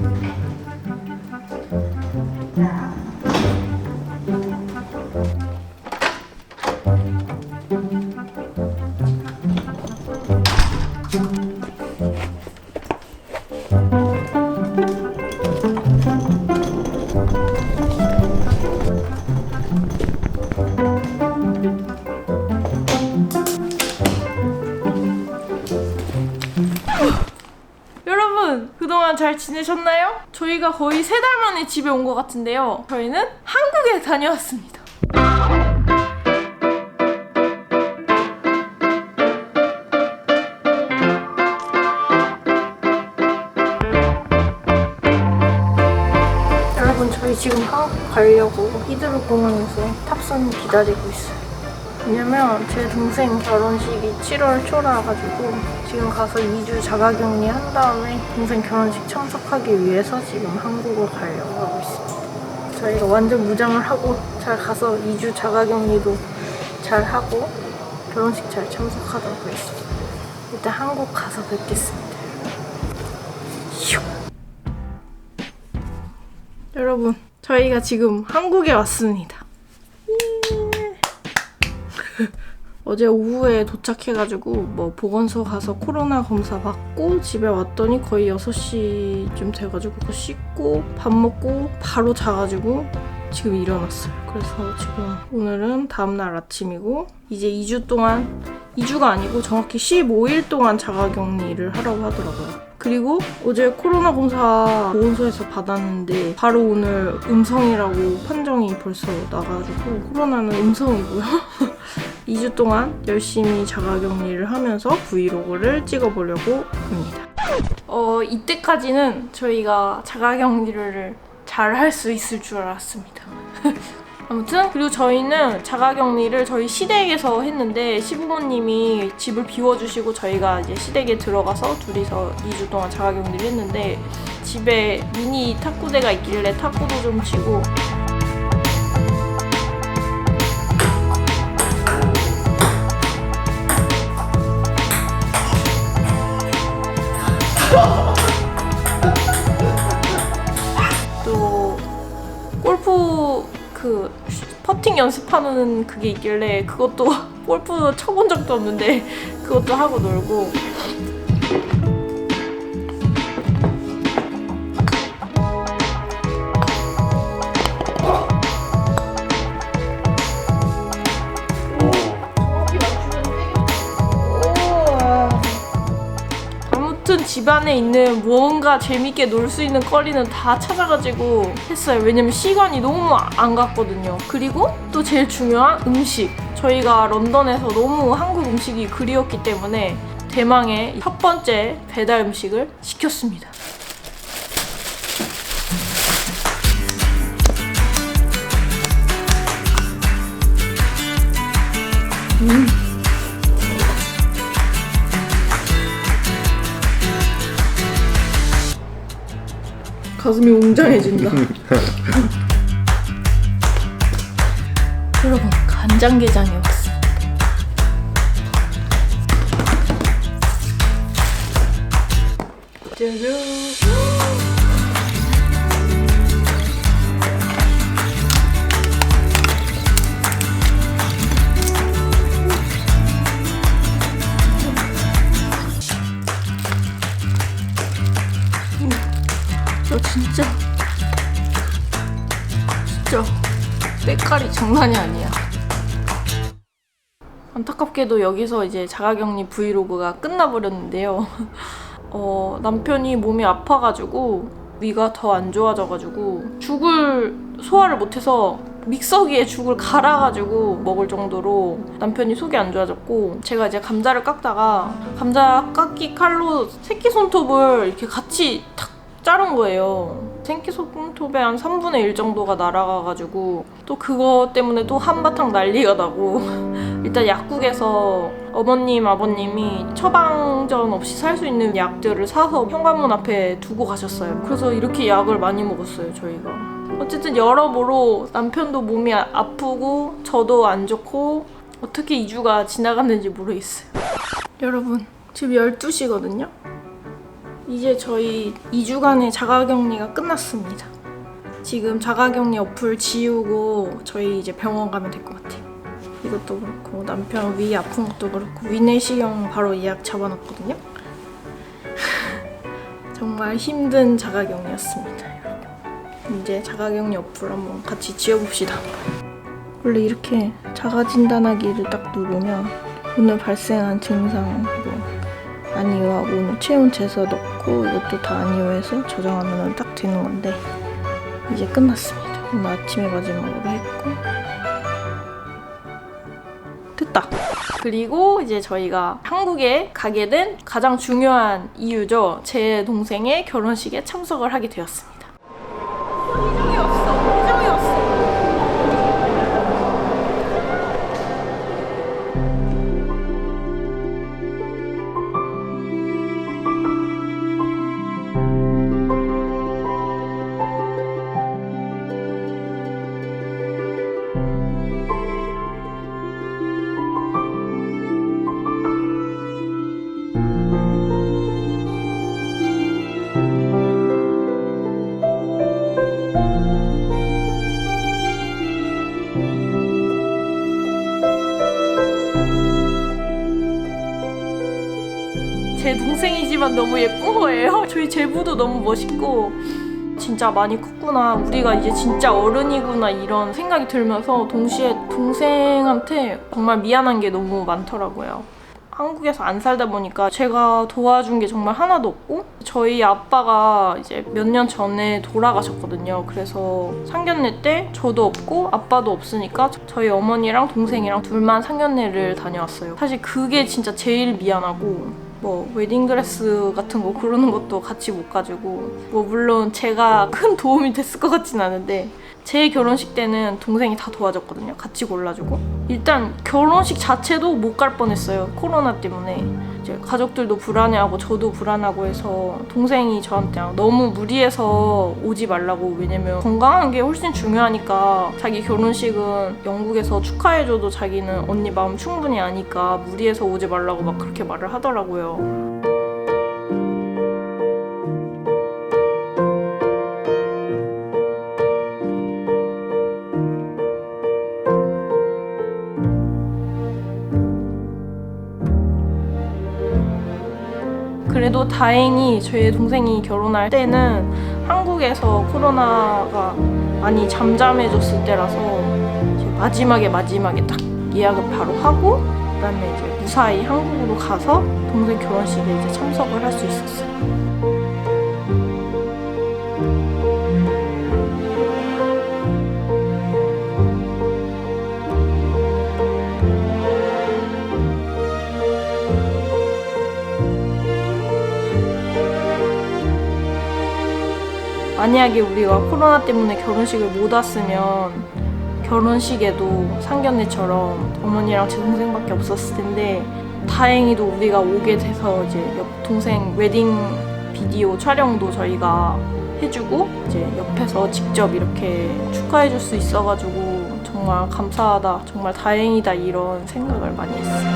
여러 잘 지내셨나요? 저희가 거의 세 달 만에 집에 온 것 같은데요. 저희는 한국에 다녀왔습니다. 여러분 저희 지금 한국 가려고 히드로 공항에서 탑승 기다리고 있어요. 왜냐면 제 동생 결혼식이 7월 초라 가지고 지금 가서 2주 자가격리 한 다음에 동생 결혼식 참석하기 위해서 지금 한국을 가려고 하고 있습니다. 저희가 완전 무장을 하고 잘 가서 2주 자가격리도 잘 하고 결혼식 잘 참석하도록 하겠습니다. 일단 한국 가서 뵙겠습니다. 휴. 여러분, 저희가 지금 한국에 왔습니다. 예. 어제 오후에 도착해가지고 뭐 보건소 가서 코로나 검사 받고 집에 왔더니 거의 6시쯤 돼가지고 그거 씻고 밥 먹고 바로 자가지고 지금 일어났어요. 그래서 지금 오늘은 다음날 아침이고 이제 2주 동안 2주가 아니고 정확히 15일 동안 자가격리를 하라고 하더라고요. 그리고 어제 코로나 검사 보건소에서 받았는데 바로 오늘 음성이라고 판정이 벌써 나가지고 코로나는 음성이고요. 2주 동안 열심히 자가격리를 하면서 브이로그를 찍어보려고 합니다. 어, 이때까지는 저희가 자가격리를 잘 할 수 있을 줄 알았습니다. 아무튼 그리고 저희는 자가격리를 저희 시댁에서 했는데 시부모님이 집을 비워주시고 저희가 이제 시댁에 들어가서 둘이서 2주 동안 자가격리를 했는데 집에 미니 탁구대가 있길래 탁구도 좀 치고 또 골프 그 퍼팅 연습하는 그게 있길래 그것도 골프 쳐본 적도 없는데 그것도 하고 놀고 아무튼 집안에 있는 무언가 재밌게 놀 수 있는 거리는 다 찾아가지고 했어요. 왜냐면 시간이 너무 안 갔거든요. 그리고 또 제일 중요한 음식. 저희가 런던에서 너무 한국 음식이 그리웠기 때문에 대망의 첫 번째 배달 음식을 시켰습니다. 가슴이 웅장해진다. 여러분 간장게장이 왔습니다. 짜잔. 진짜 진짜 때깔이 장난이 아니야. 안타깝게도 여기서 이제 자가격리 브이로그가 끝나버렸는데요. 어, 남편이 몸이 아파가지고 위가 더 안 좋아져가지고 죽을 소화를 못해서 믹서기에 죽을 갈아가지고 먹을 정도로 남편이 속이 안 좋아졌고 제가 이제 감자를 깎다가 감자 깎기 칼로 새끼 손톱을 이렇게 같이 탁 자른 거예요. 생기 손톱에 한 3분의 1 정도가 날아가가지고 또 그거 때문에 또 한바탕 난리가 나고 일단 약국에서 어머님 아버님이 처방전 없이 살 수 있는 약들을 사서 현관문 앞에 두고 가셨어요. 그래서 이렇게 약을 많이 먹었어요 저희가. 어쨌든 여러모로 남편도 몸이 아- 아프고 저도 안 좋고 어떻게 2주가 지나갔는지 모르겠어요. 여러분 지금 12시거든요. 이제 저희 2주간의 자가격리가 끝났습니다. 지금 자가격리 어플 지우고 저희 이제 병원 가면 될 것 같아요. 이것도 그렇고 남편 위 아픈 것도 그렇고 위내시경 바로 예약 잡아놨거든요. 정말 힘든 자가격리였습니다. 이제 자가격리 어플 한번 같이 지워봅시다. 원래 이렇게 자가진단하기를 딱 누르면 오늘 발생한 증상 뭐 아니오하고 오늘 체온 재서 넣고 이것도 다 아니오해서 저장하면 딱 되는 건데 이제 끝났습니다. 오늘 아침에 마지막으로 했고 됐다. 그리고 이제 저희가 한국에 가게 된 가장 중요한 이유죠. 제 동생의 결혼식에 참석을 하게 되었습니다. 동생이지만 너무 예쁜 거예요. 저희 제부도 너무 멋있고 진짜 많이 컸구나. 우리가 이제 진짜 어른이구나 이런 생각이 들면서 동시에 동생한테 정말 미안한 게 너무 많더라고요. 한국에서 안 살다 보니까 제가 도와준 게 정말 하나도 없고 저희 아빠가 이제 몇 년 전에 돌아가셨거든요. 그래서 상견례 때 저도 없고 아빠도 없으니까 저희 어머니랑 동생이랑 둘만 상견례를 다녀왔어요. 사실 그게 진짜 제일 미안하고 뭐 웨딩드레스 같은 거 고르는 것도 같이 못 가지고. 뭐 물론 제가 큰 도움이 됐을 것 같진 않은데 제 결혼식 때는 동생이 다 도와줬거든요. 같이 골라주고. 일단 결혼식 자체도 못 갈 뻔했어요. 코로나 때문에. 이제 가족들도 불안해하고 저도 불안하고 해서 동생이 저한테 너무 무리해서 오지 말라고 왜냐면 건강한 게 훨씬 중요하니까 자기 결혼식은 영국에서 축하해줘도 자기는 언니 마음 충분히 아니까 무리해서 오지 말라고 막 그렇게 말을 하더라고요. 다행히 저희 동생이 결혼할 때는 한국에서 코로나가 많이 잠잠해졌을 때라서 마지막에 마지막에 딱 예약을 바로 하고 그다음에 이제 무사히 한국으로 가서 동생 결혼식에 이제 참석을 할 수 있었어요. 만약에 우리가 코로나 때문에 결혼식을 못 왔으면 결혼식에도 상견례처럼 어머니랑 제 동생밖에 없었을 텐데 다행히도 우리가 오게 돼서 이제 옆 동생 웨딩 비디오 촬영도 저희가 해주고 이제 옆에서 직접 이렇게 축하해줄 수 있어가지고 정말 감사하다 정말 다행이다 이런 생각을 많이 했어요.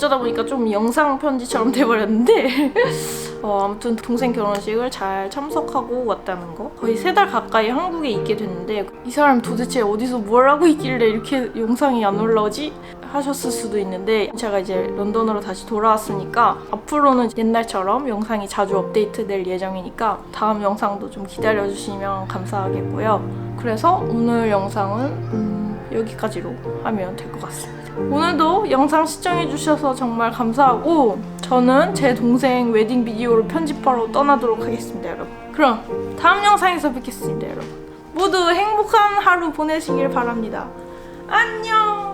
어쩌다 보니까 좀 영상 편지처럼 돼버렸는데. 어, 아무튼 동생 결혼식을 잘 참석하고 왔다는 거. 거의 세 달 가까이 한국에 있게 됐는데 이 사람 도대체 어디서 뭘 하고 있길래 이렇게 영상이 안 올라오지? 하셨을 수도 있는데 제가 이제 런던으로 다시 돌아왔으니까 앞으로는 옛날처럼 영상이 자주 업데이트 될 예정이니까 다음 영상도 좀 기다려주시면 감사하겠고요. 그래서 오늘 영상은 음, 여기까지로 하면 될 것 같습니다 오늘도 영상 시청해주셔서 정말 감사하고 저는 제 동생 웨딩 비디오를 편집하러 떠나도록 하겠습니다, 여러분. 그럼 다음 영상에서 뵙겠습니다, 여러분. 모두 행복한 하루 보내시길 바랍니다. 안녕!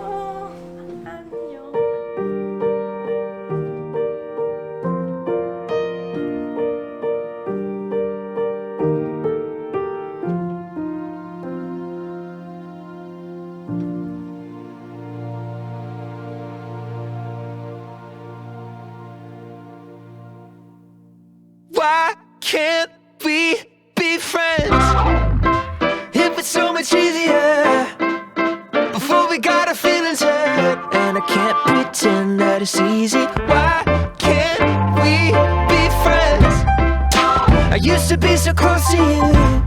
It's so much easier before we got our feelings hurt, and I can't pretend that it's easy. Why can't we be friends? I used to be so close to you.